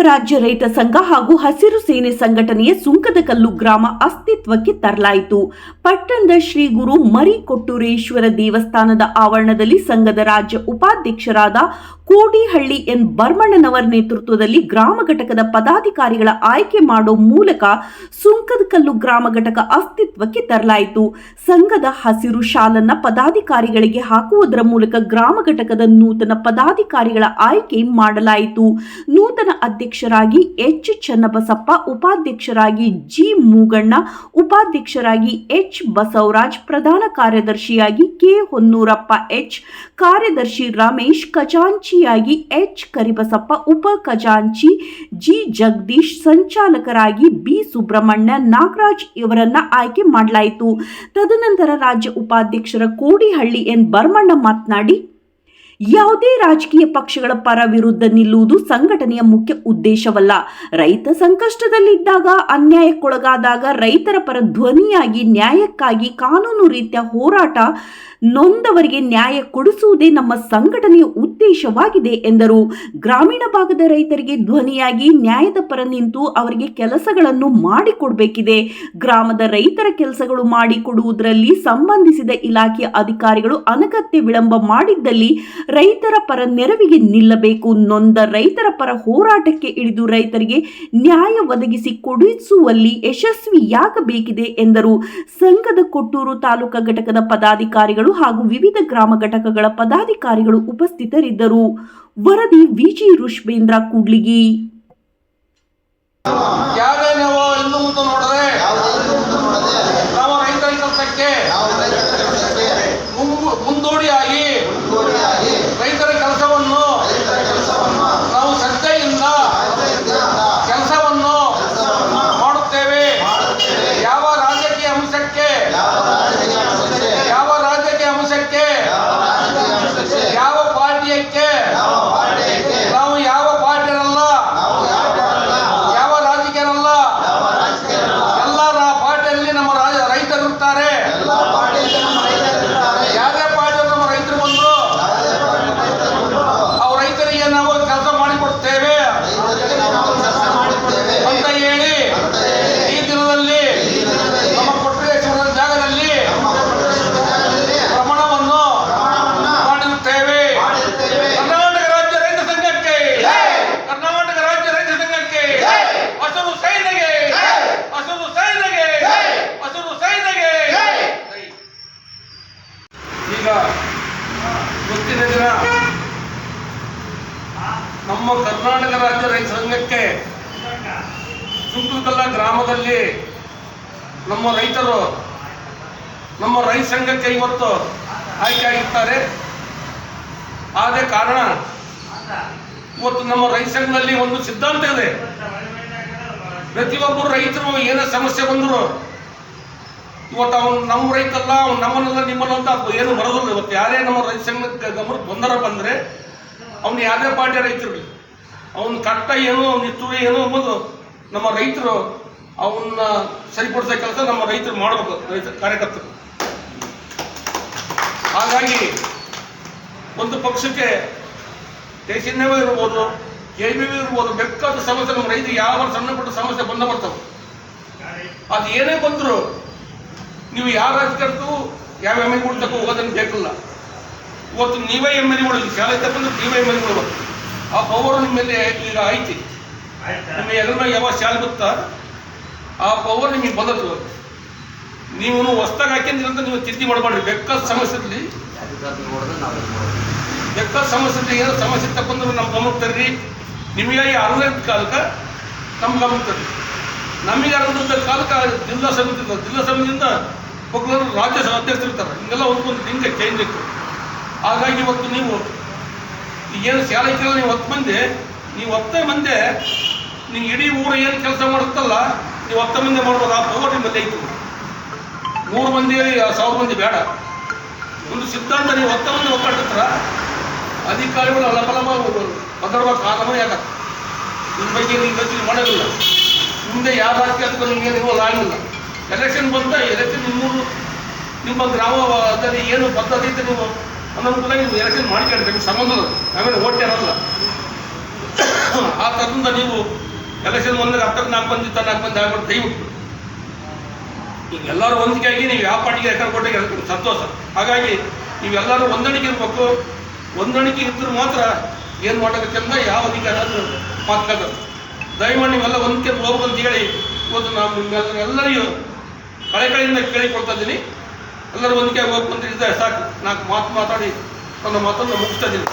ರಾಜ್ಯ ರೈತ ಸಂಘ ಹಾಗೂ ಹಸಿರು ಸೇನೆ ಸಂಘಟನೆಯ ಸುಂಕದಕಲ್ಲು ಗ್ರಾಮ ಅಸ್ತಿತ್ವಕ್ಕೆ ತರಲಾಯಿತು. ಪಟ್ಟಣದ ಶ್ರೀ ಗುರು ಮರಿಕೊಟ್ಟೂರೇಶ್ವರ ದೇವಸ್ಥಾನದ ಆವರಣದಲ್ಲಿ ಸಂಘದ ರಾಜ್ಯ ಉಪಾಧ್ಯಕ್ಷರಾದ ಕೋಡಿಹಳ್ಳಿ ಎನ್ ಬರ್ಮಣ್ಣನವರ ನೇತೃತ್ವದಲ್ಲಿ ಗ್ರಾಮ ಘಟಕದ ಪದಾಧಿಕಾರಿಗಳ ಆಯ್ಕೆ ಮಾಡೋ ಮೂಲಕ ಸುಂಕದಕಲ್ಲು ಗ್ರಾಮ ಘಟಕ ಅಸ್ತಿತ್ವಕ್ಕೆ ತರಲಾಯಿತು. ಸಂಘದ ಹಸಿರು ಶಾಲನ್ನ ಪದಾಧಿಕಾರಿಗಳಿಗೆ ಹಾಕುವುದರ ಮೂಲಕ ಗ್ರಾಮ ಘಟಕದ ನೂತನ ಪದಾಧಿಕಾರಿಗಳ ಆಯ್ಕೆ ಮಾಡಲಾಯಿತು. ನೂತನ ಅಧ್ಯಕ್ಷರಾಗಿ ಎಚ್ ಚನ್ನಬಸಪ್ಪ, ಉಪಾಧ್ಯಕ್ಷರಾಗಿ ಜಿ ಮೂಗಣ್ಣ, ಉಪಾಧ್ಯಕ್ಷರಾಗಿ ಎಚ್ ಬಸವರಾಜ್, ಪ್ರಧಾನ ಕಾರ್ಯದರ್ಶಿಯಾಗಿ ಕೆ ಹೊನ್ನೂರಪ್ಪ ಎಚ್, ಕಾರ್ಯದರ್ಶಿ ರಮೇಶ್ ಖಜಾಂಚಿಯಾಗಿ ಎಚ್ ಕರಿಬಸಪ್ಪ, ಉಪ ಖಜಾಂಚಿ ಜಿ ಜಗದೀಶ್, ಸಂಚಾಲಕರಾಗಿ ಬಿ ಸುಬ್ರಹ್ಮಣ್ಯ, ನಾಗರಾಜ್ ಇವರನ್ನ ಆಯ್ಕೆ ಮಾಡಲಾಯಿತು. ತದನಂತರ ರಾಜ್ಯ ಉಪಾಧ್ಯಕ್ಷರ ಕೋಡಿಹಳ್ಳಿ ಎನ್ ಬರ್ಮಣ್ಣ ಮಾತನಾಡಿ, ಯಾವುದೇ ರಾಜಕೀಯ ಪಕ್ಷಗಳ ಪರ ವಿರುದ್ಧ ನಿಲ್ಲುವುದು ಸಂಘಟನೆಯ ಮುಖ್ಯ ಉದ್ದೇಶವಲ್ಲ. ರೈತ ಸಂಕಷ್ಟದಲ್ಲಿದ್ದಾಗ, ಅನ್ಯಾಯಕ್ಕೊಳಗಾದಾಗ ರೈತರ ಪರ ಧ್ವನಿಯಾಗಿ ನ್ಯಾಯಕ್ಕಾಗಿ ಕಾನೂನು ರೀತಿಯ ಹೋರಾಟ ನೊಂದವರಿಗೆ ನ್ಯಾಯ ಕೊಡಿಸುವುದೇ ನಮ್ಮ ಸಂಘಟನೆಯ ಉದ್ದೇಶವಾಗಿದೆ ಎಂದರು. ಗ್ರಾಮೀಣ ಭಾಗದ ರೈತರಿಗೆ ಧ್ವನಿಯಾಗಿ ನ್ಯಾಯದ ಪರ ನಿಂತು ಅವರಿಗೆ ಕೆಲಸಗಳನ್ನು ಮಾಡಿಕೊಡಬೇಕಿದೆ. ಗ್ರಾಮದ ರೈತರ ಕೆಲಸಗಳು ಮಾಡಿಕೊಡುವುದರಲ್ಲಿ ಸಂಬಂಧಿಸಿದ ಇಲಾಖೆಯ ಅಧಿಕಾರಿಗಳು ಅನಗತ್ಯ ವಿಳಂಬ ಮಾಡಿದ್ದಲ್ಲಿ ರೈತರ ಪರ ನೆರವಿಗೆ ನಿಲ್ಲಬೇಕು. ನೊಂದ ರೈತರ ಪರ ಹೋರಾಟಕ್ಕೆ ಇಳಿದು ರೈತರಿಗೆ ನ್ಯಾಯ ಒದಗಿಸಿ ಕೊಡಿಸುವಲ್ಲಿ ಯಶಸ್ವಿಯಾಗಬೇಕಿದೆ ಎಂದರು. ಸಂಘದ ಕೊಟ್ಟೂರು ತಾಲೂಕಾ ಘಟಕದ ಪದಾಧಿಕಾರಿಗಳು ಹಾಗೂ ವಿವಿಧ ಗ್ರಾಮ ಘಟಕಗಳ ಪದಾಧಿಕಾರಿಗಳು ಉಪಸ್ಥಿತರಿದ್ದರು ವರದಿ ವಿಜಿ ರುಷ್ಬೇಂದ್ರ ಕೂಡ್ಲಿಗಿ ಯಾರೇ ನಾವು ಇನ್ನು ಮುಂದೆ ನೋಡಿದ್ರೆ ನಾವು ರೈತರ ಕೆಲಸಕ್ಕೆ ಮುಂಗು- ಮುಂದೂಡಿಯಾಗಿ ರೈತರ ಕೆಲಸವನ್ನು ನಾವು ಶ್ರದ್ಧೆಯಿಂದ ಕೆಲಸವನ್ನು ಮಾಡುತ್ತೇವೆ ಯಾವ ರಾಜಕೀಯ ಅಂಶಕ್ಕೆ ಯಾವ ರಾಜಕೀಯ ಅಂಶಕ್ಕೆ ಯಾವ ಪಾರ್ಟಿಯಕ್ಕೆ ನಾವು ಯಾವ ಪಾರ್ಟಿಯಲ್ಲ ಯಾವ ರಾಜಕೀಯರಲ್ಲ ಎಲ್ಲ ರಾ- ಪಾರ್ಟಿಯಲ್ಲಿ ನಮ್ಮ ರಾಜ ರೈತರು ಇರ್ತಾರೆ ಯಾವುದೇ ಪಾರ್ಟಿ ನಮ್ಮ ರೈತರು ಬಂದ್ರು ಅವ್ರ ರೈತರಿಗೆ ನಾವು ಕೆಲಸ ಮಾಡಿಕೊಡ್ತೇವೆ ಅಂತ ಹೇಳಿ ಈ ದಿನದಲ್ಲಿ ನಮ್ಮ ಕೊಟ್ಟರೇಶ್ವರದ ಜಾಗದಲ್ಲಿ ಪ್ರಮಾಣವನ್ನು ಮಾಡಿರುತ್ತೇವೆ ಕರ್ನಾಟಕ ರಾಜ್ಯ ರೈತ ಸಂಘಕ್ಕೆ ಕರ್ನಾಟಕ ರಾಜ್ಯ ರೈತ ಸಂಘಕ್ಕೆ ಹಸಿರು ಸೈನಿಗೆ ಹಸಿರು ಸೈನಿಗೆ ಹಸಿರು ಸೈನಿಗೆ ಈಗ ಗೊತ್ತಿನ ದಿನ ನಮ್ಮ ಕರ್ನಾಟಕ ರಾಜ್ಯ ರೈತ ಸಂಘಕ್ಕೆ ಸುಂಕುಕಲ್ಲ ಗ್ರಾಮದಲ್ಲಿ ನಮ್ಮ ರೈತರು, ನಮ್ಮ ರೈತ ಸಂಘಕ್ಕೆ ಇವತ್ತು ಆಯ್ಕೆ ಆಗಿರ್ತಾರೆ ಆದ ಕಾರಣ ಇವತ್ತು ನಮ್ಮ ರೈತ ಸಂಘದಲ್ಲಿ ಒಂದು ಸಿದ್ಧಾಂತ ಇದೆ. ಪ್ರತಿಯೊಬ್ಬರು ರೈತರು ಏನೇ ಸಮಸ್ಯೆ ಬಂದರು ಇವತ್ತು ಅವನು ನಮ್ಮ ರೈತಲ್ಲ, ಅವ್ನು ನಮ್ಮನ್ನೆಲ್ಲ ನಿಮ್ಮನ್ನ ಅಂತ ಏನು ಬರೋದಿಲ್ಲ. ಇವತ್ತು ಯಾರೇ ನಮ್ಮ ರೈತ ಸಂಘಕ್ಕೆ ಗಮನ ಬಂದರ ಬಂದರೆ ಅವನು ಯಾವುದೇ ಪಾರ್ಟಿ ರೈತರು ಅವನ ಕಟ್ಟ ಏನು, ಅವ್ನ ಎತ್ತುವೆ ಏನು ಅನ್ನೋದು ನಮ್ಮ ರೈತರು ಅವನ್ನ ಸರಿಪಡಿಸೋ ಕೆಲಸ ನಮ್ಮ ರೈತರು ಮಾಡಬೇಕು, ರೈತ ಕಾರ್ಯಕರ್ತರು. ಹಾಗಾಗಿ ಒಂದು ಪಕ್ಷಕ್ಕೆ ದೇಶಿನ್ಯವೇ ಇರ್ಬೋದು ಕೆ ಬಿ ಇರ್ಬೋದು, ಬೇಕಾದ ಸಮಸ್ಯೆ ನಮ್ಮ ರೈತರು ಯಾವ ಸಣ್ಣ ಪುಟ್ಟ ಸಮಸ್ಯೆ ಬಂದ ಬರ್ತವೆ. ಅದು ಏನೇ ಬಂದರೂ ನೀವು ಯಾವ ರಾಜಕಾರಣಕ್ಕೂ ಯಾವ ಎಂ ಎಲ್ ಹೋಗೋದನ್ನು ಬೇಕಲ್ಲ. ಇವತ್ತು ನೀವೇ ಎಂ ಎಲ್ ಎಗಳು ಶಾಲೆ ತಗೊಂಡು ನೀವೇ ಎಂ ಎಲ್ ಎಗಳು ಆ ಪವರ್ ನಿಮ್ಮ ಮೇಲೆ ಈಗ ಐತಿ. ನಿಮ್ಮ ಎಲ್ಲರೂ ಯಾವ ಶಾಲೆ ಗೊತ್ತಾ ಆ ಪವರ್ ನಿಮಗೆ ಬಂದದ್ದು. ನೀವು ಹೊಸ್ದಾಗ ಹಾಕಿಂದಿರಂತ ನೀವು ಚಿಂತೆ ಮಾಡಬೇಡ್ರಿ. ಬೆಕ್ಕದ ಸಮಸ್ಯೆಲಿ ಇರಲಿ ಬೇಕಾದ ಸಮಸ್ಯೆ ಏನೋ ಸಮಸ್ಯೆ ತಗೊಂಡ್ರೆ ನಮ್ಮ ಗಮನಕ್ಕೆ ತರ್ರಿ. ನಿಮಗೆ ಅರ್ಧ ಕಾಲಕ್ಕೆ ನಮ್ಮ ಗಮನಕ್ಕೆ ತರ್ರಿ. ನಮಗೆ ಅರ್ಧ ಕಾಲಕ್ಕೆ ಜಿಲ್ಲಾ ಸಮಿತಿ ಜಿಲ್ಲಾ ಸಮಿತಿಯಿಂದ ಒಬ್ಬರು ರಾಜ್ಯ ಅಧ್ಯಕ್ಷರು ಇರ್ತಾರೆ. ಹಿಂಗೆಲ್ಲ ಒಂದು ಹಿಂಗೆ ಚೇಂಜ್ ಇತ್ತು. ಹಾಗಾಗಿ ಇವತ್ತು ನೀವು ಏನು ಶಾಲೆ ಐತಿಲ್ಲ ನೀವು ಹತ್ತು ಮಂದಿ? ನೀವು ಹತ್ತೇ ಮಂದಿ ನೀವು ಇಡೀ ಊರು ಏನು ಕೆಲಸ ಮಾಡುತ್ತಲ್ಲ, ನೀವು ಹತ್ತು ಮಂದಿ ಮಾಡ್ಬೋದು. ಆ ಪವರ್ ನಿಮ್ಮಲ್ಲಿ ಐತಿ. ಮೂರು ಮಂದಿ, ಸಾವಿರ ಮಂದಿ ಬೇಡ. ಒಂದು ಸಿದ್ಧಾಂತ, ನೀವು ಹತ್ತು ಮಂದಿ ಒಕ್ಕಟ್ಟಿರ್ತಾರ ಅಧಿಕಾರಿಗಳು ಲಬಲಮ ಭದ್ರವ ಕಾಲಮ ಯಾಕ ನಿಮ್ಮ ಬಗ್ಗೆ ನೀವು ಯೋಚನೆ ಮಾಡೋದಿಲ್ಲ ಮುಂದೆ ಯಾವ ರಾಜಕೀಯಕ್ಕೂ ನಿಮಗೆ ನೀವು ಆಗಿಲ್ಲ ಎಲೆಕ್ಷನ್ ಬಂತ ಎಲೆಕ್ಷನ್ ನಿಮ್ಮೂರು, ನಿಮ್ಮ ಗ್ರಾಮದಲ್ಲಿ ಏನು ಪದ್ಧತಿ ನೀವು? ಅನನುಕೂಲ ನೀವು ಎಲೆಕ್ಷನ್ ಮಾಡಿ ನಿಮ್ಗೆ ಸಂಬಂಧ. ಆಮೇಲೆ ಓಟ್ ಇರಲ್ಲ ಆ ತಂದ ನೀವು ಎಲೆಕ್ಷನ್ ಮುಂದೆ ಹತ್ತಕ್ಕೆ ನಾಲ್ಕು ಮಂದಿ ತನ್ನ ನಾಲ್ಕು ಮಂದಿ ಆಗ್ಬಿಟ್ಟು ದಯವಿಟ್ಟು. ಎಲ್ಲರೂ ಹೊಂದಿಕೆಯಾಗಿ ನೀವು ಯಾವ ಪಾರ್ಟಿಗೆ ರೆಕಾರ್ಡ್ ಕೊಟ್ಟಿಗೆ ಸಂತೋಷ. ಹಾಗಾಗಿ ನೀವೆಲ್ಲರೂ ಹೊಂದಾಣಿಕೆ ಇರಬೇಕು. ಹೊಂದಾಣಿಕೆ ಇದ್ದರೂ ಮಾತ್ರ ಏನು ಅಂತ ಯಾವ ಅಧಿಕಾರ ಆದರೂ ಮಾತಾಡೋದು ದಯಮಾಡಿ ನೀವೆಲ್ಲ ಹೊಂದಿಕೆ ಹೋಗ್ಬೇಕು ಅಂತ ಹೇಳಿ ಇವತ್ತು ನಿಮ್ಮೆಲ್ಲ ಎಲ್ಲರಿಗೂ ಕಳೆ ಕಳೆಯಿಂದ ಕೇಳಿಕೊಳ್ತಾ ಇದ್ದೀನಿ. ಎಲ್ಲರೂ ಒಂದಕ್ಕೆ ಹೋಗಿ ಸಾಕು. ನಾಲ್ಕು ಮಾತು ಮಾತಾಡಿ ನನ್ನ ಮಾತನ್ನು ಮುಗಿಸ್ತಾ ಇದ್ದೀನಿ.